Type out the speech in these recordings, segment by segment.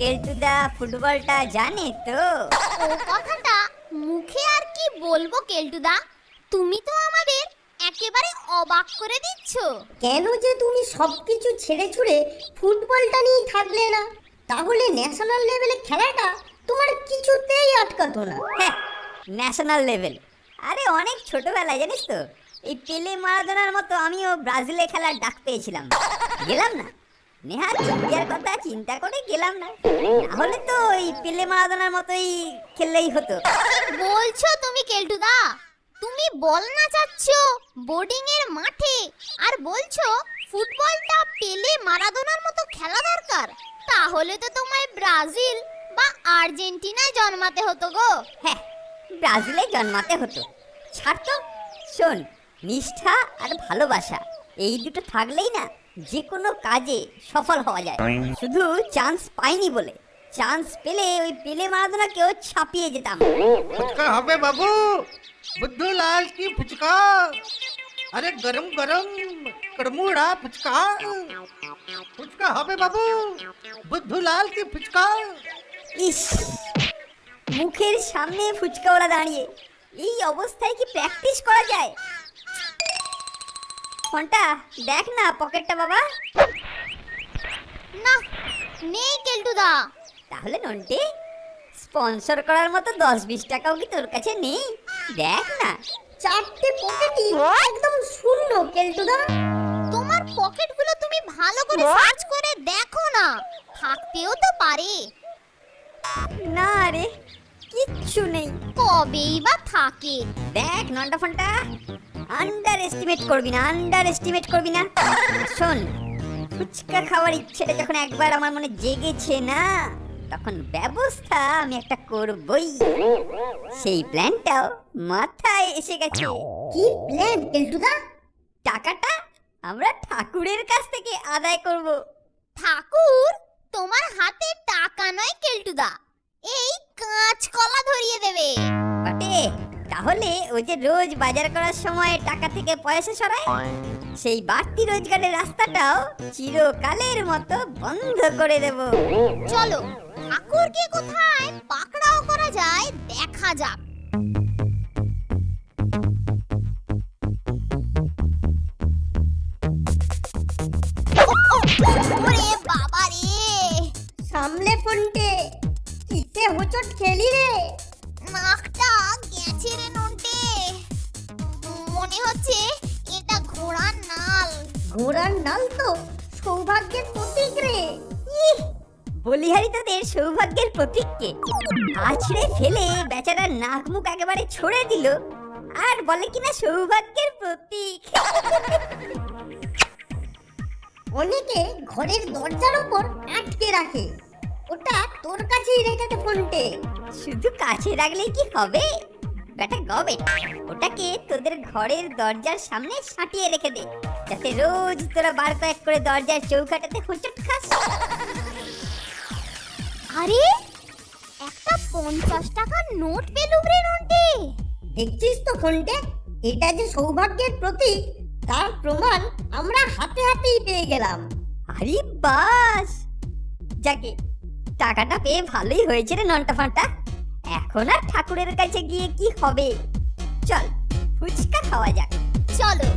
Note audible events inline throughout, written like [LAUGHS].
কেলটুদা ফুটবলটা জানে তো? ও কথাটা মুখে আর কি বলব কেলটুদা? তুমি তো আমাদের একেবারে অবাক করে দিচ্ছ। কেন যে তুমি সবকিছু ছেড়ে ছুড়ে ফুটবলটা নিয়ে থাকলে না? তাহলে ন্যাশনাল লেভেলে খেলাটা তোমার কিছুতেই আটকাতো না। হ্যাঁ ন্যাশনাল লেভেল। আরে অনেক ছোটবেলায় জানিস তো? এই পেলে মারাদোনার মতো আমিও ব্রাজিলে খেলার ডাক পেয়েছিলাম। গেলাম না? নেহাত ইন্ডিয়ার কথা চিন্তা করে গেলাম না। নাহলে তো এই পেলে মারাদোনার মতোই খেললেই হতো। বলছো তুমি কেলটুদা? তুমি বল না চাচ্ছ বোর্ডিং এর মাঠে। আর বলছো ফুটবলটা পেলে মারাদোনার মতো খেলা দরকার। তাহলে তো তোমায় ব্রাজিল বা আর্জেন্টিনায় জন্মাতে হতো গো। হ্যাঁ ব্রাজিলে জন্মাতে হতো। ছাড় তো শোন নিষ্ঠা আর ভালোবাসা এই দুটো থাকলেই না যে কোনো কাজে সফল হওয়া যায় শুধু চান্স পাইনি বলে চান্স পেলে ওই পেলে মারাদোনাকেও ছাপিয়ে যেতাম फुचका हवे बाबू बुद्धू लाल की फुचका अरे गरम गरम कड़मुड़ा फुचका फुचका हवे बाबू बुद्धू लाल की फुचका ইস মুখের সামনে ফুচকাওয়ালা দাঁড়িয়ে এই অবস্থায় কি প্র্যাকটিস করা যায় ফোনটা দেখ না পকেটটা বাবা। না নেই কেলটুদা। তাহলে নন্টে স্পন্সর করার মতো দশ বিশ টাকাও কি তোর কাছে নেই? দেখ না। চারটে পকেটই একদম শূন্য কেলটুদা। তোমার পকেটগুলো তুমি ভালো করে সার্চ করে দেখো না। থাকতেও তো পারে। না রে কিচ্ছু নেই। কবেই বা থাকে। দেখ নন্টা ফোনটা। আন্ডার এস্টিমেট করবি না আন্ডার এস্টিমেট করবি না। শোন ফুচকা খাওয়ার ইচ্ছেটা যখন একবার আমার মনে জেগেছে না তখন ব্যবস্থা আমি একটা করবই। সেই প্ল্যানটাও মাথায় এসে গেছে। কি প্ল্যান কেলটুদা টাকাটা আমরা ঠাকুরের কাছ থেকে আদায় করব। ঠাকুর তোমার হাতে টাকা নয় কেলটুদা এই কাঁচকলা ধরিয়ে দেবে। বটে তাহলে ও যে রোজ বাজার করার সময় টাকা থেকে পয়সা সরায়? সেই বাড়তি রোজগারের রাস্তাটাও চিরকালের মতো বন্ধ করে দেব। চলো ঠাকুরকে কোথায় পাকড়াও করা যায় দেখা যাক। ওরে বাবা রে! সামলে ফোনটে কিসে হোচট খেলি রে? গেছে রে নন্টে। মনে হচ্ছে এটা ঘোড়ার নাল। ঘোড়ার নাল তো সৌভাগ্যের প্রতীক রে। ইহ, বলিহারি তোদের সৌভাগ্যের প্রতীককে আছড়ে ফেলে বেচারার নাক মুখ একেবারে ছড়ে দিল। আর বলে কিনা সৌভাগ্যের প্রতীক। অনেকে ঘরের দরজার উপর আটকে রাখে। ওটা তোর কাছেই রেখেছে ফোনটে। শুধু কাছে রাখলেই কি হবে? বেটা গবে ওটাকে তোদের ঘরের দরজার সামনে সাঁটিয়ে রেখে দে যাতে রোজ তোরা বার কয়েক করে দরজার চৌকাটাতে হোঁচট খাস। আরে একটা পঞ্চাশ টাকার নোট পেলুম রে নন্টে। দেখছিস তো ফোনটে? এটা যে সৌভাগ্যের প্রতীক তার প্রমাণ আমরা হাতে হাতেই পেয়ে গেলাম। আরে বাস! যাকে টাকাটা পেয়ে ভালোই হয়েছে রে নন্টা ফান্টা। এখন আর ঠাকুরের কাছে গিয়ে কি হবে? চল, ফুচকা খাওয়া যাক। চলো।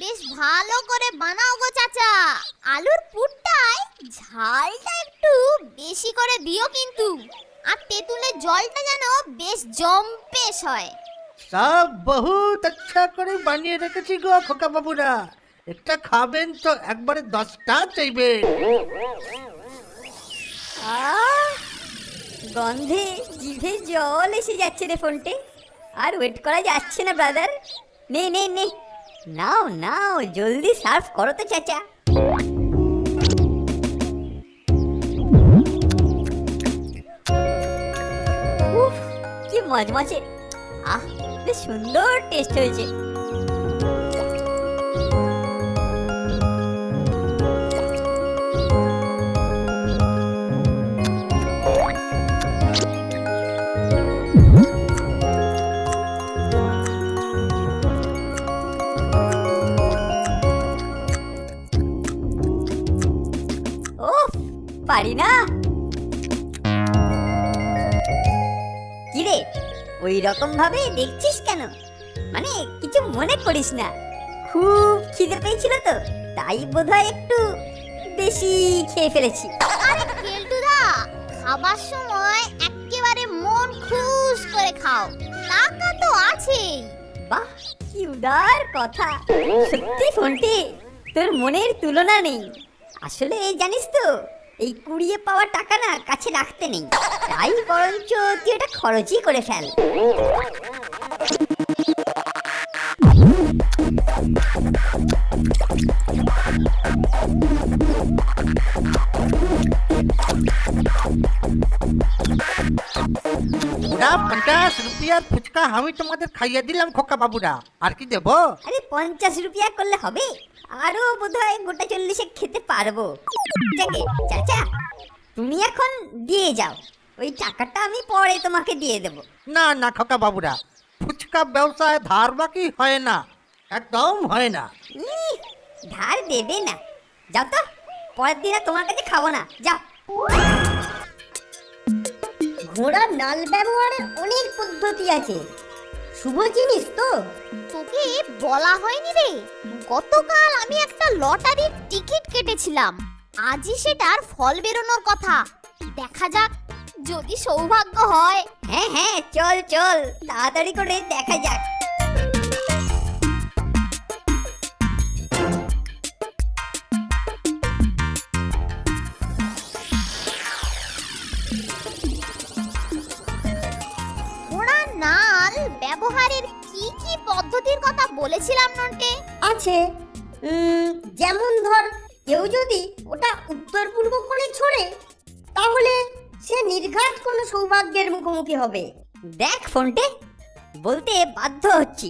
বেশ ভালো করে বানাও গো চাচা। আলুর পুরটায় ঝালটা একটু বেশি করে দিও কিন্তু। আর তেঁতুলের জলটা যেন বেশ জম্পেশ হয়। সব বহুত আচ্ছা করে বানিয়ে রেখেছি গো খোকা বাবুরা। একটা খাবেন তো একবারে দশটা চাইবে। গন্ধে জিভে জল এসে যাচ্ছে রে ফোনটে। আর ওয়েট করা যাচ্ছে না ব্রাদার নে নে নে। নাও নাও, জলদি সার্ভ করো তো, চাচা। উফ, কি মজমজে। আহ বেশ সুন্দর টেস্ট হয়েছে। ওই রকম ভাবে দেখছিস কেন? মানে কিছু মনে করিস না। খুব খিদে পেয়েছিল তো তাই বোধহয় একটু বেশি খেয়ে ফেলেছি। আরে কেলটুদা খাবার সময় একেবারে মন খুশ করে খাও। টাকা তো আছেই। বাহ কি উদার কথা। সত্যি ফোনটি তোর মনের তুলনা নেই। আসলে জানিস তো এই কুড়িয়ে পাওয়া টাকা না কাছে রাখতে নেই। তাই বরঞ্চ তুই এটা খরচই করে ফেল। বুড়া পঞ্চাশ রুপিয়ার ফুচকা আমি তোমাদের খাইয়ে দিলাম খোকা বাবুরা। আর কি দেবো? আরে পঞ্চাশ রুপিয়া করলে হবে? আরও বোধহয় গোটা চল্লিশে খেতে পারব। যাকে চাচা তুমি এখন দিয়ে যাও। ওই টাকাটা আমি পরে তোমাকে দিয়ে দেবো। না না খোকা বাবুরা ফুচকা ব্যবসায় ধার বাকি হয় না একদম হয় না। ইহ, ধার দেবে না। যাও তো পরের দিন আর তোমার কাছে খাব না। যাও। ঘোড়ার নাল ব্যবহারের অনেক পদ্ধতি আছে। শুভ জিনিস তো। তোকে বলা হয়নি রে। গতকাল আমি একটা লটারির টিকিট কেটেছিলাম। আজই সেটার ফল বেরোনোর কথা। দেখা যাক যদি সৌভাগ্য হয়। হ্যাঁ হ্যাঁ চল চল তাড়াতাড়ি করে দেখা যাক। ব্যবহারের কি কি পদ্ধতির কথা বলেছিলাম নন্টে? আছে। যেমন ধর কেউ যদি ওটা উত্তর পূর্ব কোণে ছড়ে তাহলে সে নির্ঘাত কোনো সৌভাগ্যের মুখোমুখি হবে। দেখ ফোনটে বলতে বাধ্য হচ্ছি।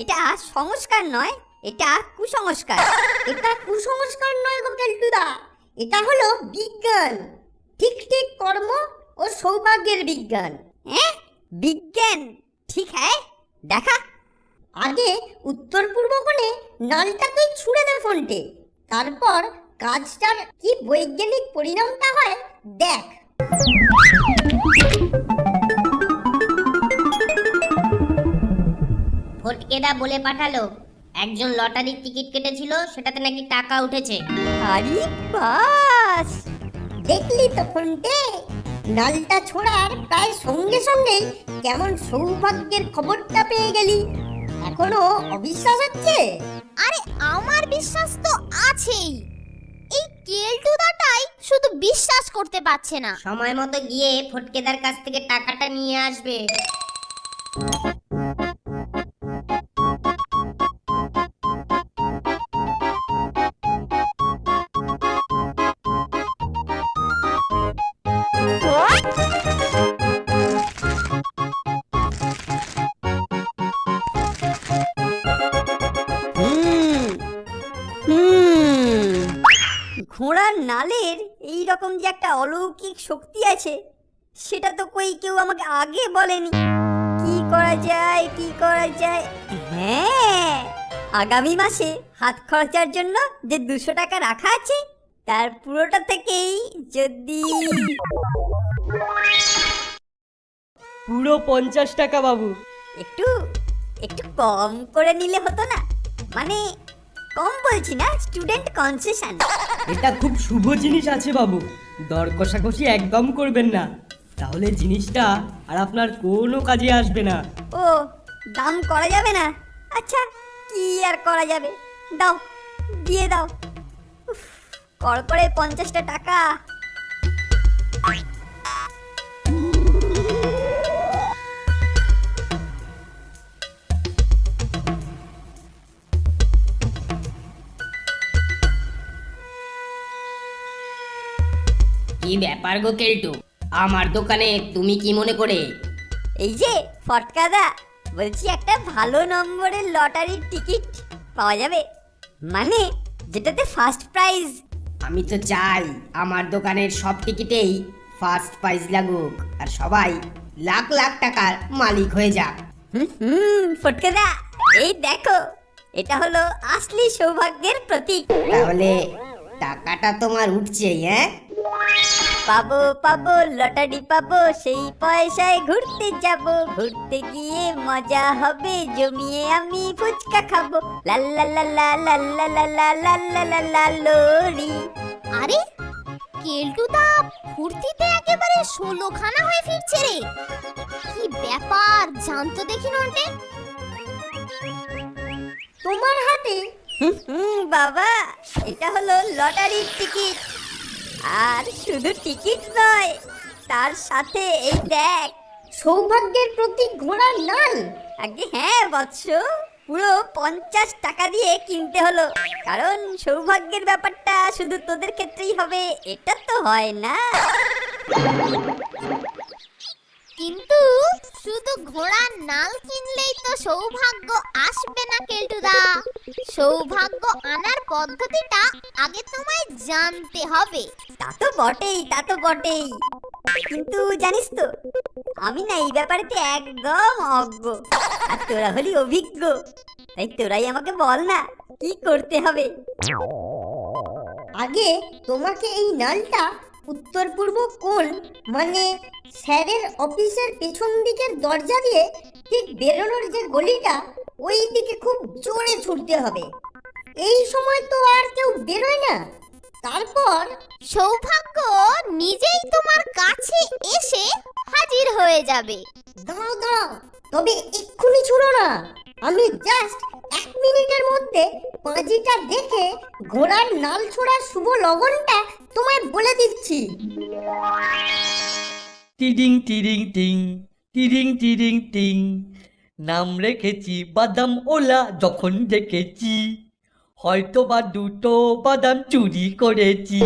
এটা সংস্কার নয় এটা কুসংস্কার। এটা কুসংস্কার নয় গো কেলটুদা এটা হলো বিজ্ঞান। ঠিক ঠিক কর্ম ও সৌভাগ্যের বিজ্ঞান। হ্যাঁ? বিজ্ঞান। ঠিক হ্যাঁ? দেখা। আগে উত্তর পূর্ব কোণে নালটাকে ছুঁড়ে দে ফোনটে। তারপর কাজটার কি বৈজ্ঞানিক পরিণামটা হয় দেখ। ফটকেদা বলে পাঠালো, একজন লটারির টিকিট কেটেছিল, সেটাতে নাকি টাকা উঠেছে। আরে বাস! দেখলি তো ফোনটে? নালটা ছোড়ার প্রায় সঙ্গে সঙ্গেই কেমন সৌভাগ্যের খবরটা পেয়ে গেলি। এখনও অবিশ্বাস হচ্ছে? আরে আমার বিশ্বাস তো আছেই। এই কেলটুদাটাই শুধু বিশ্বাস করতে পারছে না। সময় মতো গিয়ে ফটকেদার কাছ থেকে টাকাটা নিয়ে আসবে। অলৌকিক শক্তি আছে সেটা তো কই কেউ আমাকে আগে বলেনি। কি করা যায় কি করা যায়? হ্যাঁ আগামী মাসে হাত খরচার জন্য যে দুশো টাকা রাখা আছে তার পুরোটা থেকেই যদি পুরো পঞ্চাশ টাকা বাবু। একটু একটু কম করে নিলে হতো না? মানে কম বলছি না স্টুডেন্ট কনসেশন এটা খুব শুভ জিনিস আছে বাবু। দর কষাকষি একদম করবেন না। তাহলে জিনিসটা আর আপনার কোনো কাজে আসবে না। ও, দাম করা যাবে না? আচ্ছা কি আর করা যাবে? দাও, দিয়ে দাও। কর করে পঞ্চাশটা টাকা। কি ব্যাপার গো কেলটু আমার দোকানে তুমি কি মনে করে? এই যে ফটকাদা বলছি একটা ভালো নম্বরের লটারির টিকিট পাওয়া যাবে। মানে যেটাতে ফার্স্ট প্রাইজ আমি তো চাই আমার দোকানের সব টিকিটেই ফার্স্ট প্রাইজ লাগুক আর সবাই লাখ লাখ টাকার মালিক হয়ে যাক। হুম ফটকাদা এই দেখো এটা হলো আসলি সৌভাগ্যের প্রতীক। তাহলে টাকাটা তোমার উঠছেই হ্যাঁ? পাবো পাবো লটারি পাবো সেই পয়সায় ঘুরতে যাব ঘুরতে গিয়ে মজা হবে জমিয়ে আমি ফুচকা খাব লাল্লা লাল্লা লাল্লা লাল্লা লাল্লা লাল্লা লোরি আরে কেলটুদা ফুর্তিতে একেবারে ষোলোখানা হয়ে ফিরছে রে কি ব্যাপার জানতো দেখি নন্টে তোমার হাতে বাবা এটা হলো লটারির টিকিট আর শুধু টিকিট নয়, তার সাথে এই দেখ, সৌভাগ্যের প্রতীক ঘোড়ার নাল। আগে হ্যাঁ বৎস, পুরো পঞ্চাশ টাকা দিয়ে কিনতে হলো, কারণ সৌভাগ্যের ব্যাপারটা শুধু তোদের ক্ষেত্রেই হবে, এটা তো হয় না। কিন্তু শুধু ঘোড়ার নাল কিনলেই তো সৌভাগ্য আসবে না কেলটুদা। সৌভাগ্য আনার পদ্ধতিটা আগে তোমায় জানতে হবে। তা তো বটেই তা তো বটেই। কিন্তু জানিস তো আমি না এই ব্যাপারেতে একদম অজ্ঞ। আর তোরা হলি অভিজ্ঞ। তাই তোরাই আমাকে বল না কি করতে হবে। আগে তোমাকে এই নালটা উত্তর পূর্ব কোণ মানে স্যারের অফিসের পেছন দিকের দরজা দিয়ে ঠিক বেরোনোর যে গলিটা, ওই দিকে খুব জোরে ছুটতে হবে। এই সময় তো আর কেউ বেরোয় না। তারপর সৌভাগ্য নিজেই তোমার কাছে এসে হাজির হয়ে যাবে। দাঁড়াও দাঁড়াও, তবে এক্ষুনি ছুড়ো না। আমি জাস্ট এক মিনিটের মধ্যে পাঁজিটা দেখে ঘোড়ার নাল ছোড়ার শুভ লগনটা তোমায় বলে দিচ্ছি। টিডিং টিডিং, টিং, টিডিং টিডিং, টিং। নাম রেখেছি বাদাম ওলা, যখন দেখেছি হয়তো বা দুটো বাদাম চুরি করেছি।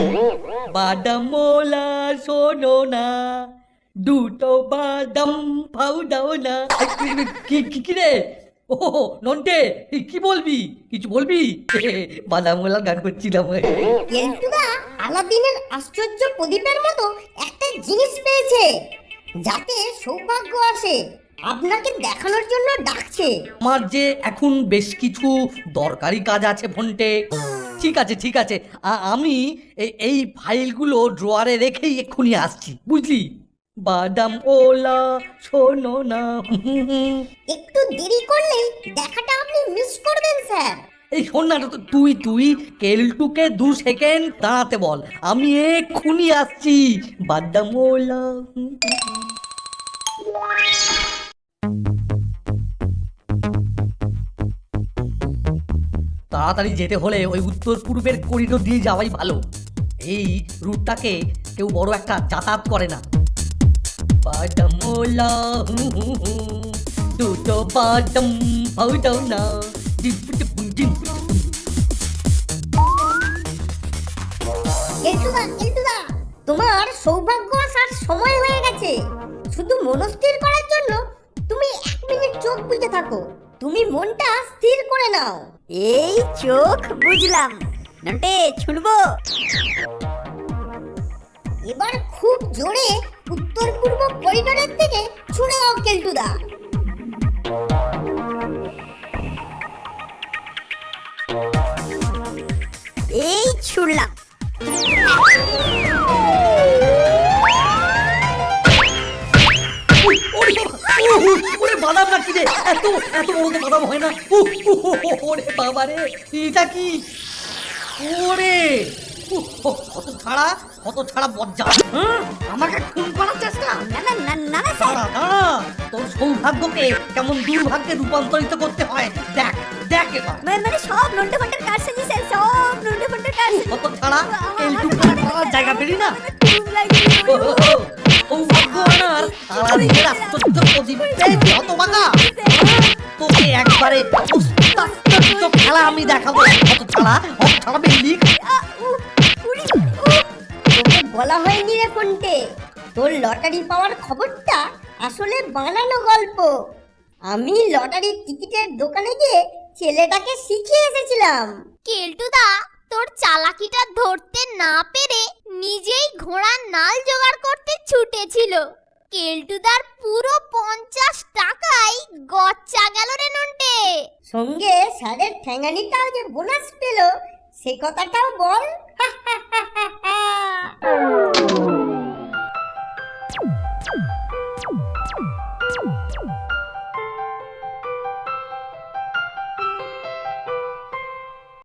বাদাম ওলা, শোনো না, দুটো বাদাম ফাউ দাও না কি রে? ও নন্টে কি বলবি? কিছু বলবি? [LAUGHS] বাদাম ওলা গান করছিলাম কেলটুদা আলাদিনের আশ্চর্য প্রদীপের মতো একটা জিনিস পেয়েছে যাতে সৌভাগ্য আসে। আপনাকে দেখানোর জন্য ডাকছে। আমার যে এখন বেশ কিছু দরকারি কাজ আছে ফোনটে। ঠিক আছে ঠিক আছে। আমি এই ফাইলগুলো ড্রয়ারে রেখেই এক্ষুনি আসছি। বুঝলি? বাদাম ওলা শোনো না। একটু দেরি করলেই দেখাটা আপনি মিস করবেন স্যার। এই শোন না তো- তুই তুই কেলটুকে দু সেকেন্ড দাঁড়াতে বল। আমি এক্ষুনি আসছি। বাদাম ওলা। তাড়াতাড়ি যেতে হলে ওই উত্তর পূর্বের করিডোর দিয়ে যাওয়াই ভালো। এই রুটটাকে কেউ বড় একটা যাতায়াত করে না। দুটো తూతో তোমার সৌভাগ্য আসার সময় হয়ে গেছে। শুধু মনস্থির করার জন্য তুমি এক মিনিট চোখ বুঝে থাকো। তুমি মনটা স্থির করে নাও। এই চোখ বুঝলাম। নটে ছুটবো এবার খুব জোরে উত্তর পূর্ব করিডোরের দিকে ছুড়ে দাও কেলটুদা। এই ছুড়লাম। বাদাম রে? এত হয় না। বাবা রে, এটা কি? ওরে! কত ছাড়া কত ছাড়া বজ্জা? আমাকে খুন করার চেষ্টা? না না না না না দাঁড়া দাঁড়া। তোর সৌভাগ্যকে কেমন দুর্ভাগ্যে রূপান্তরিত করতে হয় দেখ দেখ এবার। মানে মানে সব নন্টে ফন্টের কাজ সাজি স্যার? সব নন্টে ফন্টের কাজ কত ছাড়া? কিন্তু পাড়ার জায়গা পেরি না? সৌভাগ্য আনার তারা নিজের আশ্চর্য প্রদীপ পেয়েছি হতভাগা। তোকে একবারে খেলা আমি দেখাবো। কত ছাড়া? কত ছাড়া তোকে বলা হয়নি রে ফোনটে। তোর লটারি পাওয়ার খবরটা আসলে বানানো গল্প। আমি লটারির টিকিটের দোকানে গিয়ে ছেলেটাকে শিখিয়ে এসেছিলাম। কেলটুদা তোর চালাকিটা ধরতে না পেরে নিজেই ঘোড়ার নাল জোগাড় করতে ছুটেছিল। কেলটুদার পুরো পঞ্চাশ টাকাই গচ্চা গেল রে নন্টে। সঙ্গে স্যারের ঠ্যাঙানিটাও যে বোনাস পেল সেই কথাটাও বল। [LAUGHS]